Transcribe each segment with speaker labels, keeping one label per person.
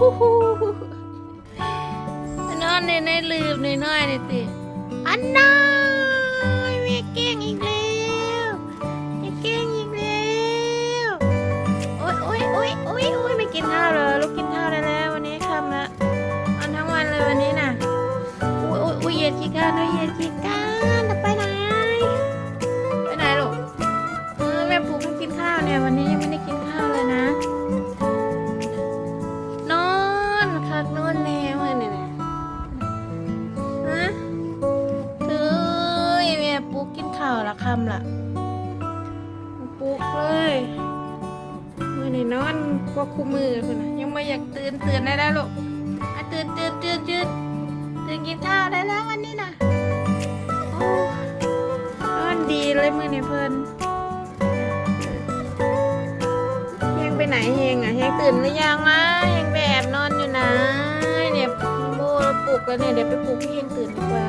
Speaker 1: ฮู้ฮู้นอนในในลืมในน้อยนี่ติอันน้อยแม่เก่งอีกแล้วแม่เก่งอีกแล้วโอ๊ยโอ๊ยโอ๊ยโอ๊ยโอ๊ยไม่กินข้าวเลยลูกกินข้าวได้แล้ววันนี้ค่ำละอันทั้งวันเลยวันนี้น่ะโอ๊ยโอ๊ยโอ๊ยเหย็ดขี้ก้านด้วยเหย็ดขี้าวละคำละปูเลยมือนี่นอนกวคู่มือคนนะยังไม่อยากตื่นตื่นได้แล้วลูกอะตื่นตื่นตื่นตื่นตื่นกินข้าวได้แล้ววันนี้นะโอ้นอนดีเลยมือนี่เพิ่นเฮงไปไหนเฮงอะเฮงตื่นหรือยังวะเฮงไปแอบนอนอยู่นะเนี่ยโบเราปลุกแล้วเนี่ยเดี๋ยวไปปลุกพี่เฮงตื่นดีกว่า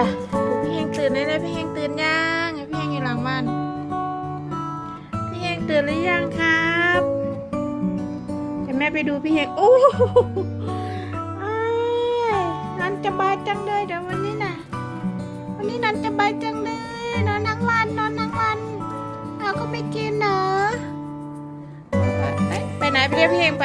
Speaker 1: ไปปลุกพี่เฮงตื่นได้เลยพี่เฮงตื่นยังไงพี่เฮงอยู่หลังบ้านพี่เฮงตื่นหรือยังครับเดี๋ยวแม่ไปดูพี่เฮงโอ้โหอ้ายนอนสบายจังเลยเดี๋ยววันนี้น่ะวันนี้นอนสบายจังเลยนอนทั้งวันนอนทั้งวันเราก็ไม่กินเหรอไปไปไหนไปเรียกพี่เฮงไป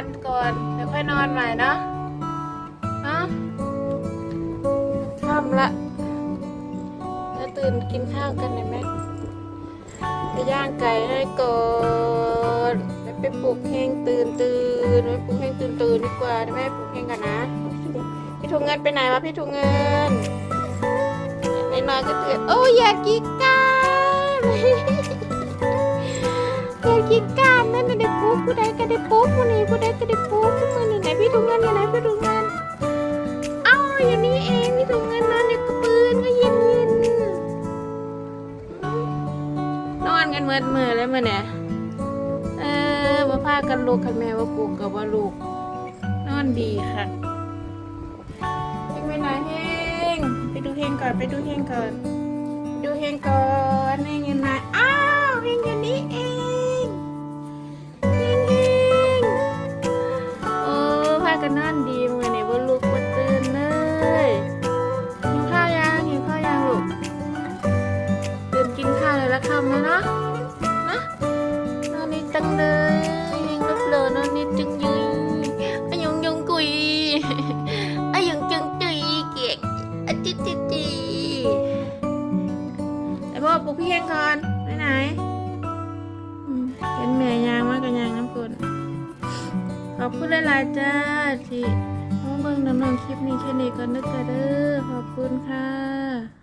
Speaker 1: กันก่อนเดี๋ยวค่อยนอนใหม่นะเนาะค่ำละจะตื่นกินข้าวกันได้ไหมไปย่างไก่ให้ก่อนแล้วไปปลุกเฮงตื่นตื่นไปปลุกเฮงตื่นตื่นดีกว่าได้ไหมปลุกเฮงกันนะ พี่ถุงเงินไปไหนวะพี่ถุงเงินในนอนก็ตื่นโอ้ยอยากกินกันอยากกินกันนั่นน่ะเด็กปุ๊กผู้ใดก็ได้ปุ๊กผู้นี้ผู้ใด กันเมื่อเลยเมื่อเนี่ยเออมาพากันลูกกันแม่ว่าปลูกกับว่าลูก นอนดีค่ะเฮงไปไหนเฮงไปดูเฮงก่อนไปดูเฮงก่อน ดูเฮงก่อนเฮงอยู่ไหนอ้าวเฮงอยู่นี่เอง อายุงจังจีเก่งอะจิจิจิไอพ่อปลุกพี่เฮงก่อนไปไหนเห็นแม่ยางมากกันยางน้ำกลนขอบคุณหลายๆจ้าที่มาเบิ่งน้ำนองคลิปนี้แค่นี้ก่อนนะจ๊ะเด้อขอบคุณค่ะ